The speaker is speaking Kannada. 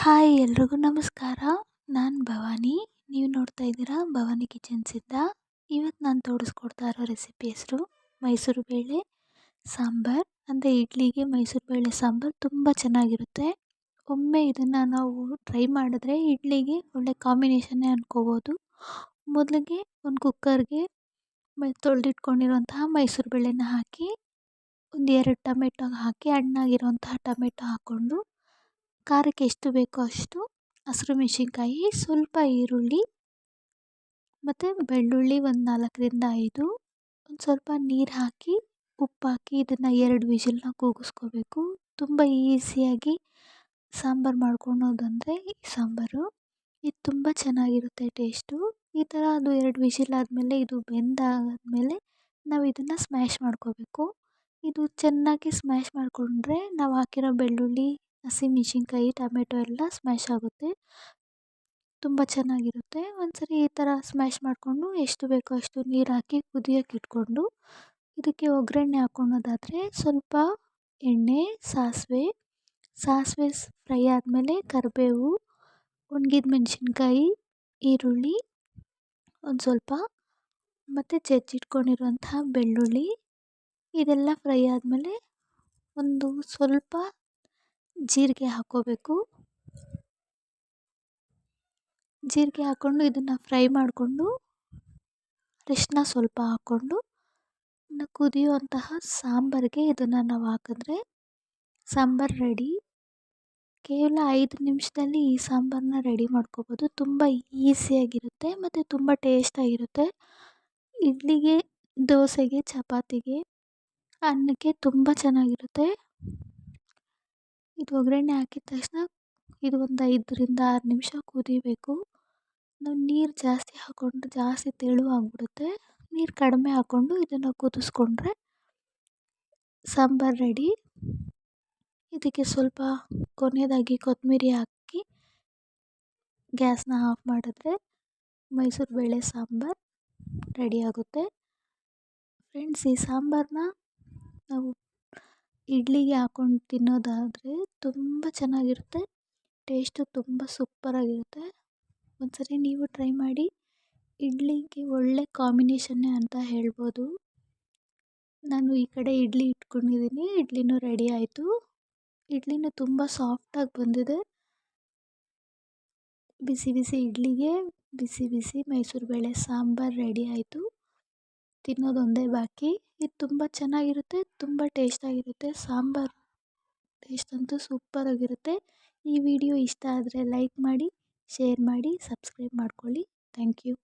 ಹಾಯ್ ಎಲ್ರಿಗೂ ನಮಸ್ಕಾರ. ನಾನು ಭವಾನಿ. ನೀವು ನೋಡ್ತಾ ಇದ್ದೀರಾ ಭವಾನಿ ಕಿಚನ್ ಕಿಚನ್ಸಿಂದ ಇವತ್ತು ನಾನು ತೋರಿಸ್ಕೊಡ್ತಾ ಇರೋ ರೆಸಿಪಿ ಹೆಸರು ಮೈಸೂರು ಬೇಳೆ ಸಾಂಬಾರು. ಅಂದರೆ ಇಡ್ಲಿಗೆ ಮೈಸೂರು ಬೇಳೆ ಸಾಂಬಾರು ತುಂಬ ಚೆನ್ನಾಗಿರುತ್ತೆ. ಒಮ್ಮೆ ಇದನ್ನು ನಾವು ಟ್ರೈ ಮಾಡಿದ್ರೆ ಇಡ್ಲಿಗೆ ಒಳ್ಳೆ ಕಾಂಬಿನೇಷನ್ನೇ ಅಂದ್ಕೋಬೋದು ಮೊದಲಿಗೆ ಒಂದು ಕುಕ್ಕರ್ಗೆ ತೊಳೆದಿಟ್ಕೊಂಡಿರುವಂತಹ ಮೈಸೂರು ಬೇಳೆನ ಹಾಕಿ ಒಂದು ಎರಡು ಟೊಮೆಟೊ ಹಾಕಿ ಹಣ್ಣಾಗಿರುವಂತಹ ಟೊಮೆಟೊ ಹಾಕ್ಕೊಂಡು ಖಾರಕ್ಕೆ ಎಷ್ಟು ಬೇಕೋ ಅಷ್ಟು ಹಸಿರು ಮೆಣಸಿನ್ಕಾಯಿ, ಸ್ವಲ್ಪ ಈರುಳ್ಳಿ ಮತ್ತು ಬೆಳ್ಳುಳ್ಳಿ ಒಂದು ನಾಲ್ಕರಿಂದ ಐದು. ಒಂದು ಸ್ವಲ್ಪ ನೀರು ಹಾಕಿ, ಉಪ್ಪು ಹಾಕಿ ಇದನ್ನು ಎರಡು ವಿಜಿಲ್ನ ಕೂಗಿಸ್ಕೋಬೇಕು. ತುಂಬ ಈಸಿಯಾಗಿ ಸಾಂಬಾರು ಮಾಡ್ಕೊಳೋದಂದರೆ ಈ ಸಾಂಬಾರು. ಇದು ತುಂಬ ಚೆನ್ನಾಗಿರುತ್ತೆ ಟೇಸ್ಟು. ಈ ಥರ ಅದು ಎರಡು ವಿಷಿಲ್ ಆದಮೇಲೆ ಇದು ಬೆಂದಾದಮೇಲೆ ನಾವು ಇದನ್ನು ಸ್ಮ್ಯಾಶ್ ಮಾಡ್ಕೋಬೇಕು. ಇದು ಚೆನ್ನಾಗಿ ಸ್ಮ್ಯಾಶ್ ಮಾಡಿಕೊಂಡ್ರೆ ನಾವು ಹಾಕಿರೋ ಬೆಳ್ಳುಳ್ಳಿ ಹಸಿಮೆಣ್ಸಿನ್ಕಾಯಿ ಟೊಮೆಟೊ ಎಲ್ಲ ಸ್ಮ್ಯಾಶ್ ಆಗುತ್ತೆ. ತುಂಬ ಚೆನ್ನಾಗಿರುತ್ತೆ. ಒಂದ್ಸರಿ ಈ ಥರ ಸ್ಮ್ಯಾಶ್ ಮಾಡಿಕೊಂಡು ಎಷ್ಟು ಬೇಕೋ ಅಷ್ಟು ನೀರು ಹಾಕಿ ಕುದಿಯೋಕೆ ಇಟ್ಕೊಂಡು ಇದಕ್ಕೆ ಒಗ್ಗರಣೆ ಹಾಕ್ಕೊಳೋದಾದ್ರೆ ಸ್ವಲ್ಪ ಎಣ್ಣೆ, ಸಾಸಿವೆ ಸಾಸಿವೆ ಫ್ರೈ ಆದಮೇಲೆ ಕರಿಬೇವು, ಒಣಗಿದ ಮೆಣಸಿನ್ಕಾಯಿ, ಈರುಳ್ಳಿ, ಒಂದು ಸ್ವಲ್ಪ ಮತ್ತು ಜಜ್ಜಿಟ್ಕೊಂಡಿರುವಂತಹ ಬೆಳ್ಳುಳ್ಳಿ, ಇದೆಲ್ಲ ಫ್ರೈ ಆದಮೇಲೆ ಒಂದು ಸ್ವಲ್ಪ ಜೀರಿಗೆ ಹಾಕ್ಕೋಬೇಕು ಜೀರಿಗೆ ಹಾಕ್ಕೊಂಡು ಇದನ್ನು ಫ್ರೈ ಮಾಡಿಕೊಂಡು ಅರಿಶಿನ ಸ್ವಲ್ಪ ಹಾಕ್ಕೊಂಡು ಇನ್ನು ಕುದಿಯುವಂತಹ ಸಾಂಬಾರಿಗೆ ಇದನ್ನು ನಾವು ಹಾಕಿದ್ರೆ ಸಾಂಬಾರು ರೆಡಿ ಕೇವಲ ಐದು ನಿಮಿಷದಲ್ಲಿ ಈ ಸಾಂಬಾರನ್ನ ರೆಡಿ ಮಾಡ್ಕೋಬೋದು. ತುಂಬ ಈಸಿಯಾಗಿರುತ್ತೆ ಮತ್ತು ತುಂಬ ಟೇಸ್ಟಾಗಿರುತ್ತೆ ಇಡ್ಲಿಗೆ, ದೋಸೆಗೆ, ಚಪಾತಿಗೆ, ಅನ್ನಕ್ಕೆ ತುಂಬ ಚೆನ್ನಾಗಿರುತ್ತೆ. ಇದು ಒಗ್ಗರಣೆ ಹಾಕಿದ ತಕ್ಷಣ ಇದು ಒಂದು ಐದರಿಂದ ಆರು ನಿಮಿಷ ಕುದಿಬೇಕು. ನಾವು ನೀರು ಜಾಸ್ತಿ ಹಾಕ್ಕೊಂಡ್ರೆ ಜಾಸ್ತಿ ತೆಳುವಾಗ್ಬಿಡುತ್ತೆ ನೀರು ಕಡಿಮೆ ಹಾಕ್ಕೊಂಡು ಇದನ್ನು ಕುದಿಸ್ಕೊಂಡ್ರೆ ಸಾಂಬಾರು ರೆಡಿ. ಇದಕ್ಕೆ ಸ್ವಲ್ಪ ಕೊನೆಯದಾಗಿ ಕೊತ್ತಂಬರಿ ಹಾಕಿ ಗ್ಯಾಸನ್ನ ಆಫ್ ಮಾಡಿದ್ರೆ ಮೈಸೂರು ಬೇಳೆ ಸಾಂಬಾರು ರೆಡಿಯಾಗುತ್ತೆ ಫ್ರೆಂಡ್ಸ್, ಈ ಸಾಂಬಾರನ್ನ ನಾವು ಇಡ್ಲಿಗೆ ಹಾಕೊಂಡು ತಿನ್ನೋದಾದರೆ ತುಂಬ ಚೆನ್ನಾಗಿರುತ್ತೆ. ಟೇಸ್ಟು ತುಂಬ ಸೂಪ್ಪರಾಗಿರುತ್ತೆ ಒಂದ್ಸರಿ ನೀವು ಟ್ರೈ ಮಾಡಿ. ಇಡ್ಲಿಗೆ ಒಳ್ಳೆ ಕಾಂಬಿನೇಷನ್ನೇ ಅಂತ ಹೇಳ್ಬೋದು. ನಾನು ಈ ಕಡೆ ಇಡ್ಲಿ ಇಟ್ಕೊಂಡಿದ್ದೀನಿ. ಇಡ್ಲಿನೂ ರೆಡಿ ಆಯಿತು. ಇಡ್ಲಿನೂ ತುಂಬ ಸಾಫ್ಟಾಗಿ ಬಂದಿದೆ. ಬಿಸಿ ಬಿಸಿ ಇಡ್ಲಿಗೆ ಬಿಸಿ ಬಿಸಿ ಮೈಸೂರು ಬೇಳೆ ಸಾಂಬಾರು ರೆಡಿ ಆಯಿತು. ತಿನ್ನೋದೊಂದೇ ಬಾಕಿ. ಇದು ತುಂಬ ಚೆನ್ನಾಗಿರುತ್ತೆ, ತುಂಬ ಟೇಸ್ಟಾಗಿರುತ್ತೆ. ಸಾಂಬಾರು ಟೇಸ್ಟ್ ಅಂತೂ ಸೂಪರಾಗಿರುತ್ತೆ ಈ ವಿಡಿಯೋ ಇಷ್ಟ ಆದರೆ ಲೈಕ್ ಮಾಡಿ, ಶೇರ್ ಮಾಡಿ, ಸಬ್ಸ್ಕ್ರೈಬ್ ಮಾಡ್ಕೊಳ್ಳಿ. Thank you.